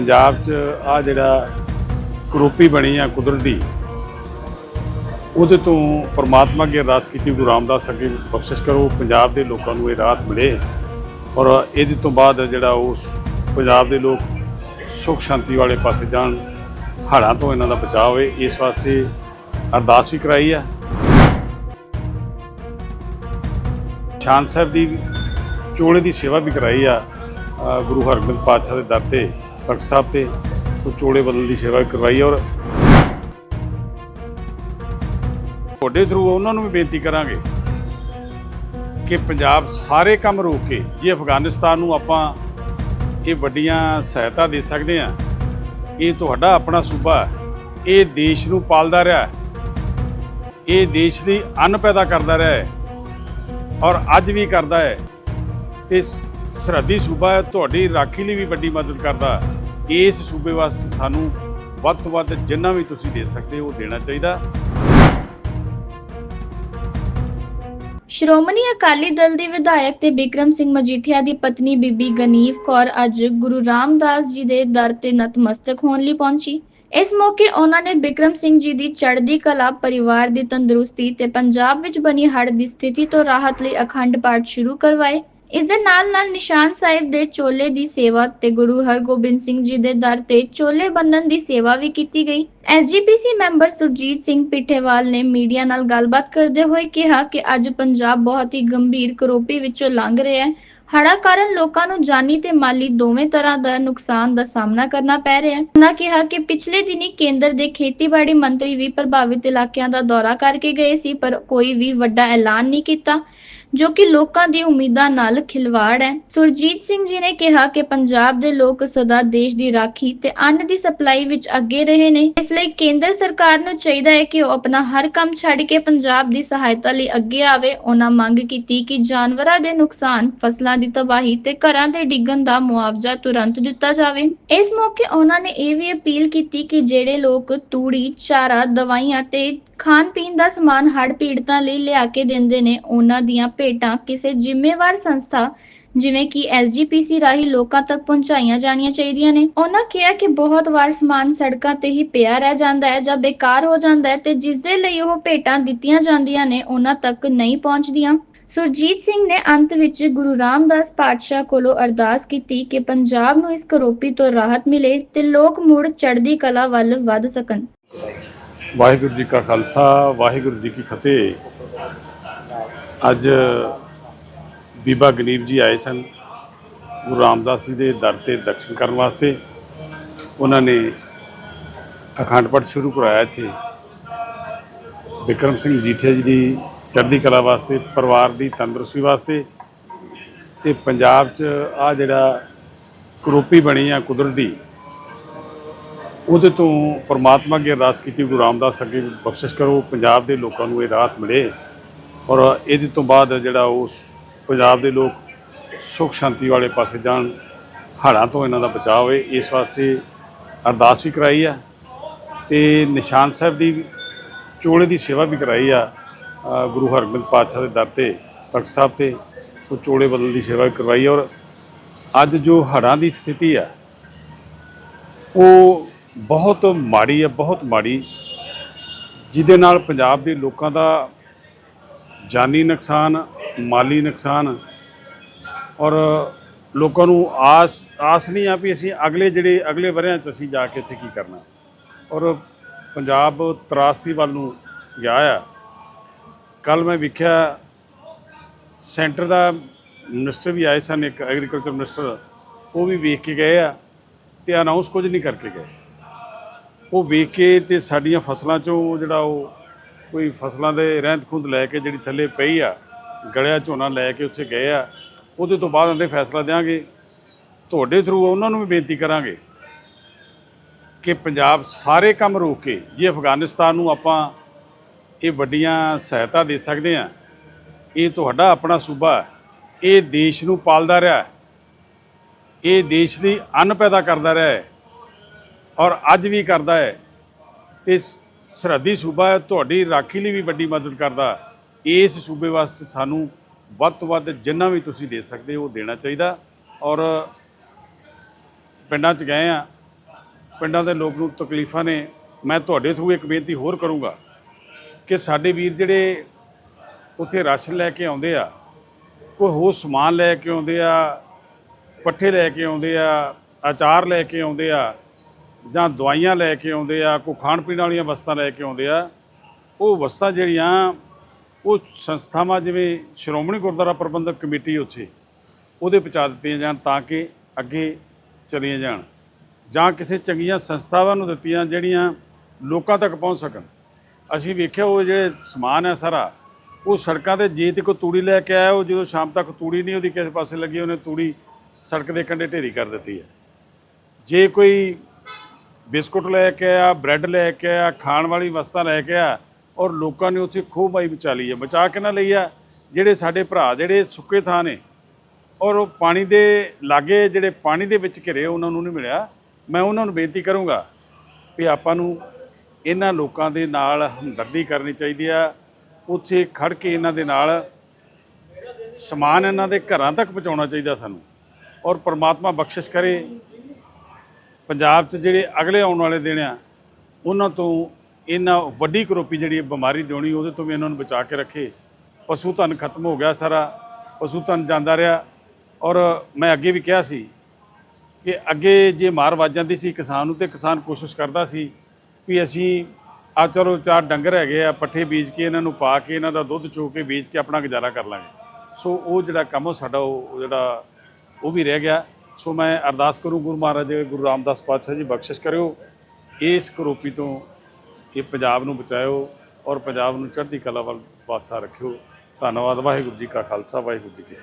ਪੰਜਾਬ 'ਚ ਆ ਜਿਹੜਾ ਕਰੋਪੀ ਬਣੀ ਆ ਕੁਦਰਤ ਦੀ ਉਹਦੇ ਤੋਂ ਪਰਮਾਤਮਾ ਅੱਗੇ ਅਰਦਾਸ ਕੀਤੀ, ਗੁਰੂ ਰਾਮਦਾਸ ਅੱਗੇ ਬਖਸ਼ਿਸ਼ ਕਰੋ, ਪੰਜਾਬ ਦੇ ਲੋਕਾਂ ਨੂੰ ਇਹ ਰਾਹਤ ਮਿਲੇ। ਔਰ ਇਹਦੇ ਤੋਂ ਬਾਅਦ ਜਿਹੜਾ ਉਸ ਪੰਜਾਬ ਦੇ ਲੋਕ ਸੁਖ ਸ਼ਾਂਤੀ ਵਾਲੇ ਪਾਸੇ ਜਾਣ ਹੜ੍ਹਾਂ ਤੋਂ ਇਹਨਾਂ ਦਾ ਬਚਾਅ ਹੋਵੇ, ਇਸ ਵਾਸਤੇ ਅਰਦਾਸ ਵੀ ਕਰਾਈ ਆ। ਸ਼ਾਨ ਸਾਹਿਬ ਦੀ ਚੋਲੇ ਦੀ ਸੇਵਾ ਵੀ ਕਰਾਈ ਆ ਗੁਰੂ ਹਰਗੋਬਿੰਦ ਪਾਤਸ਼ਾਹ ਦੇ ਦਰ ਤੇ। ਤਖਤ ਸਾਹਿਬ ਤੇ ਉਹ ਚੋਲੇ ਬਦਲ ਦੀ ਸੇਵਾ ਕਰਵਾਈ ਔਰ ਤੁਹਾਡੇ ਥਰੂ ਉਹਨਾਂ ਨੂੰ ਵੀ ਬੇਨਤੀ ਕਰਾਂਗੇ ਕਿ ਪੰਜਾਬ ਸਾਰੇ ਕੰਮ ਰੋਕ ਕੇ ਜੇ ਅਫਗਾਨਿਸਤਾਨ ਨੂੰ ਆਪਾਂ ਇਹ ਵੱਡੀਆਂ ਸਹਾਇਤਾ ਦੇ ਸਕਦੇ ਆ ਇਹ ਤੁਹਾਡਾ ਆਪਣਾ ਸੂਬਾ ਇਹ ਦੇਸ਼ ਨੂੰ ਪਾਲਦਾ ਰਿਹਾ ਇਹ ਦੇਸ਼ ਦੀ ਅੰਨ ਪੈਦਾ ਕਰਦਾ ਰਿਹਾ ਹੈ ਔਰ ਅੱਜ ਵੀ ਕਰਦਾ ਹੈ, ਤੇ ਸਰਹੱਦੀ ਸੂਬਾ ਤੁਹਾਡੀ ਰਾਖੀ ਲਈ ਵੀ ਵੱਡੀ ਮਦਦ ਕਰਦਾ ਹੈ। ਇਸ ਸੂਬੇ ਵਾਸਤੇ ਸਾਨੂੰ ਵੱਧ ਤੋਂ ਵੱਧ ਜਿੰਨਾ ਵੀ ਤੁਸੀਂ ਦੇ ਸਕਦੇ ਹੋ ਦੇਣਾ ਚਾਹੀਦਾ। ਸ਼੍ਰੋਮਣੀ ਅਕਾਲੀ ਦਲ ਦੇ ਵਿਧਾਇਕ ਤੇ ਬਿਕਰਮ ਸਿੰਘ ਮਜੀਠੀਆ ਦੀ ਪਤਨੀ ਬੀਬੀ ਗਨੀਵ ਕੌਰ ਅੱਜ ਗੁਰੂ ਰਾਮਦਾਸ ਜੀ ਦੇ ਦਰ ਤੇ ਨਤਮਸਤਕ ਹੋਣ ਲਈ ਪਹੁੰਚੀ। ਇਸ ਮੌਕੇ ਉਹਨਾਂ ਨੇ ਬਿਕਰਮ ਸਿੰਘ ਜੀ ਦੀ ਚੜ੍ਹਦੀ ਕਲਾ, ਪਰਿਵਾਰ ਦੀ ਤੰਦਰੁਸਤੀ ਤੇ ਪੰਜਾਬ ਵਿੱਚ ਬਣੀ ਹੜ੍ਹ ਦੀ ਸਥਿਤੀ ਤੋਂ ਰਾਹਤ ਲਈ ਅਖੰਡ ਪਾਠ ਸ਼ੁਰੂ ਕਰਵਾਏ। ਇਸ ਦੇ ਨਾਲ ਨਾਲ ਨਿਸ਼ਾਨ ਸਾਹਿਬ ਦੇ ਚੋਲੇ ਦੀ ਸੇਵਾ ਤੇ ਗੁਰੂ ਹਰਗੋਬਿੰਦ ਸਿੰਘ ਜੀ ਦੇ ਦਰ ਤੇ ਚੋਲੇ ਬੰਨਣ ਦੀ ਸੇਵਾ ਵੀ ਕੀਤੀ ਗਈ। ਐਸਜੀਪੀਸੀ ਮੈਂਬਰ ਸੁਰਜੀਤ ਸਿੰਘ ਪਿੱਠੇਵਾਲ ਨੇ ਮੀਡੀਆ ਨਾਲ ਗੱਲਬਾਤ ਕਰਦੇ ਹੋਏ ਕਿਹਾ ਕਿ ਅੱਜ ਪੰਜਾਬ ਬਹੁਤ ਹੀ ਗੰਭੀਰ ਕਰੋਪੀ ਵਿੱਚੋਂ ਲੰਘ ਰਿਹਾ ਹੈ। ਹੜ੍ਹਾਂ ਕਾਰਨ ਲੋਕਾਂ ਨੂੰ ਜਾਨੀ ਤੇ ਮਾਲੀ ਦੋਵੇਂ ਤਰ੍ਹਾਂ ਦਾ ਨੁਕਸਾਨ ਦਾ ਸਾਹਮਣਾ ਕਰਨਾ ਪੈ ਰਿਹਾ ਹੈ। ਉਹਨਾਂ ਕਿਹਾ ਕਿ ਪਿਛਲੇ ਦਿਨੀ ਕੇਂਦਰ ਦੇ ਖੇਤੀਬਾੜੀ ਮੰਤਰੀ ਵੀ ਪ੍ਰਭਾਵਿਤ ਇਲਾਕਿਆਂ ਦਾ ਦੌਰਾ ਕਰਕੇ ਗਏ ਸੀ, ਪਰ ਕੋਈ ਵੀ ਵੱਡਾ ਐਲਾਨ ਨਹੀਂ ਕੀਤਾ। ਜੋ ਕਿ ਲੋਕਾਂ ਦੀ ਉਮੀਦਾਂ ਨਾਲ ਖਿਲਵਾੜ ਹੈ। ਸੁਰਜੀਤ ਸਿੰਘ ਜੀ ਨੇ ਕਿਹਾ ਕਿ ਪੰਜਾਬ ਦੇ ਲੋਕ ਸਦਾ ਦੇਸ਼ ਦੀ ਰਾਖੀ ਤੇ ਅੰਨ ਦੀ ਸਪਲਾਈ ਵਿੱਚ ਅੱਗੇ ਰਹੇ ਨੇ। ਇਸ ਲਈ ਕੇਂਦਰ ਸਰਕਾਰ ਨੂੰ ਚਾਹੀਦਾ ਹੈ ਕਿ ਉਹ ਆਪਣਾ ਹਰ ਕੰਮ ਛੱਡ ਕੇ ਪੰਜਾਬ ਦੀ ਸਹਾਇਤਾ ਲਈ ਅੱਗੇ ਆਵੇ। ਉਹਨਾਂ ਮੰਗ ਕੀਤੀ ਕਿ ਜਾਨਵਰਾਂ ਦੇ ਨੁਕਸਾਨ, ਫਸਲਾਂ ਦੀ ਤਬਾਹੀ ਤੇ ਘਰਾਂ ਦੇ ਡਿੱਗਣ ਦਾ ਮੁਆਵਜ਼ਾ ਤੁਰੰਤ ਦਿੱਤਾ ਜਾਵੇ। ਇਸ ਮੌਕੇ ਉਹਨਾਂ ਨੇ ਇਹ ਵੀ ਅਪੀਲ ਕੀਤੀ ਕਿ ਜਿਹੜੇ ਲੋਕ ਤੂੜੀ, ਚਾਰਾ, ਦਵਾਈਆਂ ਤੇ ਖਾਣ ਪੀਣ ਦਾ ਸਮਾਨ ਹੜ੍ਹ ਪੀੜਤਾਂ ਲਈ ਲਿਆ ਕੇ ਦਿੰਦੇ ਨੇ, ਉਹਨਾਂ ਦੀਆਂ ਭੇਟਾਂ ਕਿਸੇ ਜ਼ਿੰਮੇਵਾਰ ਸੰਸਥਾ, ਜਿਵੇਂ ਕਿ ਐਸਜੀਪੀਸੀ ਰਾਹੀਂ ਲੋਕਾਂ ਤੱਕ ਪਹੁੰਚਾਈਆਂ ਜਾਣੀਆਂ ਚਾਹੀਦੀਆਂ ਨੇ। ਉਹਨਾਂ ਕਿਹਾ ਕਿ ਬਹੁਤ ਵਾਰ ਸਮਾਨ ਸੜਕਾਂ ਤੇ ਹੀ ਪਿਆ ਰਹਿ ਜਾਂਦਾ ਹੈ ਜਾਂ ਬੇਕਾਰ ਹੋ ਜਾਂਦਾ ਹੈ ਤੇ ਜਿਸ ਦੇ ਲਈ ਉਹ ਭੇਟਾਂ ਦਿੱਤੀਆਂ ਜਾਂਦੀਆਂ ਨੇ, ਉਹਨਾਂ ਤੱਕ ਨਹੀਂ ਪਹੁੰਚਦੀਆਂ। ਸੁਰਜੀਤ ਸਿੰਘ ਨੇ ਅੰਤ ਵਿੱਚ ਗੁਰੂ ਰਾਮਦਾਸ ਪਾਤਸ਼ਾਹ ਕੋਲੋਂ ਅਰਦਾਸ ਕੀਤੀ ਕਿ ਪੰਜਾਬ ਨੂੰ ਇਸ ਕਰੋਪੀ ਤੋਂ ਰਾਹਤ ਮਿਲੇ ਤੇ ਲੋਕ ਮੁੜ ਚੜ੍ਹਦੀ ਕਲਾ ਵੱਲ ਵੱਧ ਸਕਣ। ਵਾਹਿਗੁਰੂ ਜੀ ਕਾ ਖਾਲਸਾ, ਵਾਹਿਗੁਰੂ ਜੀ ਕੀ ਫਤਿਹ। ਅੱਜ ਬੀਬਾ ਗਨੀਬ ਜੀ ਆਏ ਸਨ ਗੁਰੂ ਰਾਮਦਾਸ ਜੀ ਦੇ ਦਰ ਤੇ ਦਰਸ਼ਨ ਕਰਨ ਵਾਸਤੇ। ਉਹਨਾਂ ਨੇ ਅਖੰਡ ਪਾਠ ਸ਼ੁਰੂ ਕਰਾਇਆ ਇੱਥੇ। ਵਿਕਰਮ ਸਿੰਘ ਜੀਠੇ ਜੀ ਦੀ ਚੜ੍ਹਦੀ ਕਲਾ ਵਾਸਤੇ, ਪਰਿਵਾਰ ਦੀ ਤੰਦਰੁਸਤੀ ਵਾਸਤੇ ਤੇ ਪੰਜਾਬ 'ਚ ਆ ਜਿਹੜਾ ਕਰੋਪੀ ਬਣੀ ਆ ਕੁਦਰਤ ਦੀ ਉਹਦੇ ਤੋਂ ਪਰਮਾਤਮਾ ਅੱਗੇ ਅਰਦਾਸ ਕੀਤੀ, ਗੁਰੂ ਰਾਮਦਾਸ ਅੱਗੇ ਬਖਸ਼ਿਸ਼ ਕਰੋ, ਪੰਜਾਬ ਦੇ ਲੋਕਾਂ ਨੂੰ ਇਹ ਰਾਹਤ ਮਿਲੇ। ਔਰ ਇਹਦੇ ਤੋਂ ਬਾਅਦ ਜਿਹੜਾ ਉਸ ਪੰਜਾਬ ਦੇ ਲੋਕ ਸੁਖ ਸ਼ਾਂਤੀ ਵਾਲੇ ਪਾਸੇ ਜਾਣ ਹੜ੍ਹਾਂ ਤੋਂ ਇਹਨਾਂ ਦਾ ਬਚਾਅ ਹੋਵੇ, ਇਸ ਵਾਸਤੇ ਅਰਦਾਸ ਵੀ ਕਰਾਈ ਆ। ਤੇ ਨਿਸ਼ਾਨ ਸਾਹਿਬ ਦੀ ਚੋਲੇ ਦੀ ਸੇਵਾ ਵੀ ਕਰਾਈ ਆ ਗੁਰੂ ਹਰਗੋਬਿੰਦ ਪਾਤਸ਼ਾਹ ਦੇ ਦਰ ਤੇ, ਤਖਤ ਸਾਹਿਬ ਤੇ ਉਹ ਚੋਲੇ ਬਦਲਣ ਦੀ ਸੇਵਾ ਵੀ ਕਰਵਾਈ। ਔਰ ਅੱਜ ਜੋ ਹੜ੍ਹਾਂ ਦੀ ਸਥਿਤੀ ਆ, ਉਹ ਬਹੁਤ ਮਾੜੀ ਹੈ, ਬਹੁਤ ਮਾੜੀ। ਜਿਹਦੇ ਨਾਲ ਪੰਜਾਬ ਦੇ ਲੋਕਾਂ ਦਾ ਜਾਨੀ ਨੁਕਸਾਨ, ਮਾਲੀ ਨੁਕਸਾਨ ਔਰ ਲੋਕਾਂ ਨੂੰ ਆਸ ਆਸ ਨਹੀਂ ਆ ਵੀ ਅਸੀਂ ਅਗਲੇ ਜਿਹੜੇ ਅਗਲੇ ਵਰਿਆਂ 'ਚ ਅਸੀਂ ਜਾ ਕੇ ਇੱਥੇ ਕੀ ਕਰਨਾ। ਔਰ ਪੰਜਾਬ ਤਰਾਸਤੀ ਵੱਲ ਨੂੰ ਗਿਆ ਆ। ਕੱਲ ਮੈਂ ਵੇਖਿਆ, ਸੈਂਟਰ ਦਾ ਮਿਨਿਸਟਰ ਵੀ ਆਏ ਸਨ, ਇੱਕ ਐਗਰੀਕਲਚਰ ਮਿਨਿਸਟਰ ਉਹ ਵੀ ਵੇਖ ਕੇ ਗਏ ਆ ਤੇ ਅਨਾਉਂਸ ਕੁਝ ਨਹੀਂ ਕਰਕੇ ਗਏ। ਉਹ ਵੇਖ ਕੇ ਤੇ ਸਾਡੀਆਂ ਫਸਲਾਂ ਚੋਂ ਜਿਹੜਾ ਉਹ ਕੋਈ ਫਸਲਾਂ ਦੇ ਰਹਿੰਦ ਖੁੰਦ ਲੈ ਕੇ ਜਿਹੜੀ ਥੱਲੇ ਪਈ ਆ, ਗਲਿਆ ਝੋਨਾ ਲੈ ਕੇ ਉੱਥੇ ਗਏ ਆ, ਉਹਦੇ ਤੋਂ ਬਾਅਦ ਅੰਦੇ ਫੈਸਲਾ ਦੇਾਂਗੇ ਤੁਹਾਡੇ ਥਰੂ ਉਹਨਾਂ ਨੂੰ ਵੀ ਬੇਨਤੀ ਕਰਾਂਗੇ ਕਿ ਪੰਜਾਬ ਸਾਰੇ ਕੰਮ ਰੋਕ ਕੇ, ਜੇ ਅਫਗਾਨਿਸਤਾਨ ਨੂੰ ਆਪਾਂ ਇਹ ਵੱਡੀਆਂ ਸਹਾਇਤਾ ਦੇ ਸਕਦੇ ਆ, ਇਹ ਤੁਹਾਡਾ ਆਪਣਾ ਸੂਬਾ ਇਹ ਦੇਸ਼ ਨੂੰ ਪਾਲਦਾ ਰਿਹਾ ਇਹ ਦੇਸ਼ ਦੀ ਅੰਨ ਪੈਦਾ ਕਰਦਾ ਰਿਹਾ ਹੈ ਔਰ ਅੱਜ ਵੀ ਕਰਦਾ ਹੈ। ਤੇ ਸਰਹੱਦੀ ਸੂਬਾ ਤੁਹਾਡੀ ਰਾਖੀ ਲਈ ਵੀ ਵੱਡੀ ਮਦਦ ਕਰਦਾ ਇਸ ਸੂਬੇ ਵਾਸਤੇ ਸਾਨੂੰ ਵੱਧ ਤੋਂ ਵੱਧ ਜਿੰਨਾ ਵੀ ਤੁਸੀਂ ਦੇ ਸਕਦੇ ਹੋ ਦੇਣਾ ਚਾਹੀਦਾ। ਔਰ ਪਿੰਡਾਂ 'ਚ ਗਏ ਆ ਪਿੰਡਾਂ ਦੇ ਲੋਕ ਨੂੰ ਤਕਲੀਫਾਂ ਨੇ। ਮੈਂ ਤੁਹਾਡੇ ਥਰੂ ਇੱਕ ਬੇਨਤੀ ਹੋਰ ਕਰੂੰਗਾ ਕਿ ਸਾਡੇ ਵੀਰ ਜਿਹੜੇ ਉੱਥੇ ਰਾਸ਼ਨ ਲੈ ਕੇ ਆਉਂਦੇ ਆ, ਕੋਈ ਹੋਰ ਸਮਾਨ ਲੈ ਕੇ ਆਉਂਦੇ ਆ, ਪੱਠੇ ਲੈ ਕੇ ਆਉਂਦੇ ਆ, ਅਚਾਰ ਲੈ ਕੇ ਆਉਂਦੇ ਆ ਜਾਂ ਦਵਾਈਆਂ ਲੈ ਕੇ ਆਉਂਦੇ ਆ, ਕੋਈ ਖਾਣ ਪੀਣ ਵਾਲੀਆਂ ਵਸਤਾਂ ਲੈ ਕੇ ਆਉਂਦੇ ਆ, ਉਹ ਵਸਤਾਂ ਜਿਹੜੀਆਂ, ਉਹ ਸੰਸਥਾਵਾਂ ਜਿਵੇਂ ਸ਼੍ਰੋਮਣੀ ਗੁਰਦੁਆਰਾ ਪ੍ਰਬੰਧਕ ਕਮੇਟੀ ਉੱਥੇ, ਉਹਦੇ ਪਹੁੰਚਾ ਦਿੱਤੀਆਂ ਜਾਣ ਤਾਂ ਕਿ ਅੱਗੇ ਚਲੀਆਂ ਜਾਣ। ਜਾਂ ਕਿਸੇ ਚੰਗੀਆਂ ਸੰਸਥਾਵਾਂ ਨੂੰ ਦਿੱਤੀਆਂ ਜਿਹੜੀਆਂ ਲੋਕਾਂ ਤੱਕ ਪਹੁੰਚ ਸਕਣ। ਅਸੀਂ ਵੇਖਿਆ ਉਹ ਜਿਹੜੇ ਸਮਾਨ ਹੈ ਸਾਰਾ, ਉਹ ਸੜਕਾਂ ਤੇ ਜੇ ਤੇ ਕੋਈ ਤੂੜੀ ਲੈ ਕੇ ਆਇਆ, ਉਹ ਜਦੋਂ ਸ਼ਾਮ ਤੱਕ ਤੂੜੀ ਨਹੀਂ, ਉਹਦੀ ਕਿਸੇ ਪਾਸੇ ਲੱਗੀ, ਉਹਨੇ ਤੂੜੀ ਸੜਕ ਦੇ ਕੰਢੇ ਢੇਰੀ ਕਰ ਦਿੱਤੀ ਹੈ। ਜੇ ਕੋਈ ਬਿਸਕੁਟ ਲੈ ਕੇ ਆਇਆ, ਬ੍ਰੈਡ ਲੈ ਕੇ ਆਇਆ, ਖਾਣ ਵਾਲੀ ਵਸਤਾਂ ਲੈ ਕੇ ਆਇਆ ਔਰ ਲੋਕਾਂ ਨੇ ਉੱਥੇ ਖੂਬ ਬਾਈ ਬਚਾ ਲਈ ਹੈ। ਬਚਾ ਕੇ ਨਾ ਲਈ ਆ ਜਿਹੜੇ ਸਾਡੇ ਭਰਾ, ਜਿਹੜੇ ਸੁੱਕੇ ਥਾਂ ਨੇ ਔਰ ਉਹ ਪਾਣੀ ਦੇ ਲਾਗੇ ਜਿਹੜੇ ਪਾਣੀ ਦੇ ਵਿੱਚ ਘਿਰੇ ਉਹਨਾਂ ਨੂੰ ਨਹੀਂ ਮਿਲਿਆ। ਮੈਂ ਉਹਨਾਂ ਨੂੰ ਬੇਨਤੀ ਕਰੂੰਗਾ ਵੀ ਆਪਾਂ ਨੂੰ ਇਹਨਾਂ ਲੋਕਾਂ ਦੇ ਨਾਲ ਹਮਦਰਦੀ ਕਰਨੀ ਚਾਹੀਦੀ ਆ। ਉੱਥੇ ਖੜ ਕੇ ਇਹਨਾਂ ਦੇ ਨਾਲ ਸਮਾਨ ਇਹਨਾਂ ਦੇ ਘਰਾਂ ਤੱਕ ਪਹੁੰਚਾਉਣਾ ਚਾਹੀਦਾ ਸਾਨੂੰ ਔਰ ਪਰਮਾਤਮਾ ਬਖਸ਼ਿਸ਼ ਕਰੇ। ਪੰਜਾਬ 'ਚ ਜਿਹੜੇ ਅਗਲੇ ਆਉਣ ਵਾਲੇ ਦਿਨ ਆ, ਉਹਨਾਂ ਤੋਂ ਇਹਨਾਂ ਵੱਡੀ ਕਰੋਪੀ ਜਿਹੜੀ ਬਿਮਾਰੀ ਦੀ ਹੋਣੀ ਉਹਦੇ ਤੋਂ ਵੀ ਇਹਨਾਂ ਨੂੰ ਬਚਾ ਕੇ ਰੱਖੇ। ਪਸ਼ੂ ਧਨ ਖਤਮ ਹੋ ਗਿਆ ਸਾਰਾ, ਪਸ਼ੂ ਧਨ ਜਾਂਦਾ ਰਿਹਾ। ਔਰ ਮੈਂ ਅੱਗੇ ਵੀ ਕਿਹਾ ਸੀ ਕਿ ਅੱਗੇ ਜੇ ਮਾਰ ਵੱਜ ਜਾਂਦੀ ਸੀ ਕਿਸਾਨ ਨੂੰ, ਤੇ ਕਿਸਾਨ ਕੋਸ਼ਿਸ਼ ਕਰਦਾ ਸੀ ਵੀ ਅਸੀਂ ਆ ਚਲੋ ਚਾਰ ਡੰਗਰ ਹੈਗੇ ਆ, ਪੱਠੇ ਬੀਜ ਕੇ ਇਹਨਾਂ ਨੂੰ ਪਾ ਕੇ, ਇਹਨਾਂ ਦਾ ਦੁੱਧ ਚੋ ਕੇ ਵੇਚ ਕੇ ਆਪਣਾ ਗੁਜ਼ਾਰਾ ਕਰ ਲਾਂਗੇ। ਸੋ ਉਹ ਜਿਹੜਾ ਕੰਮ ਉਹ ਸਾਡਾ, ਉਹ ਜਿਹੜਾ, ਉਹ ਵੀ ਰਹਿ ਗਿਆ। ਸੋ ਮੈਂ ਅਰਦਾਸ ਕਰੂੰ ਗੁਰੂ ਮਹਾਰਾਜ ਗੁਰੂ ਰਾਮਦਾਸ ਪਾਤਸ਼ਾਹ ਜੀ ਬਖਸ਼ਿਸ਼ ਕਰਿਓ। ਇਸ ਕਰੋਪੀ ਤੋਂ ਇਹ ਪੰਜਾਬ ਨੂੰ ਬਚਾਇਓ ਔਰ ਪੰਜਾਬ ਨੂੰ ਚੜ੍ਹਦੀ ਕਲਾ ਵੱਲ ਪਾਸਾ ਰੱਖਿਓ। ਧੰਨਵਾਦ, ਵਾਹਿਗੁਰੂ ਜੀ ਕਾ ਖਾਲਸਾ, ਵਾਹਿਗੁਰੂ ਜੀ ਕੀ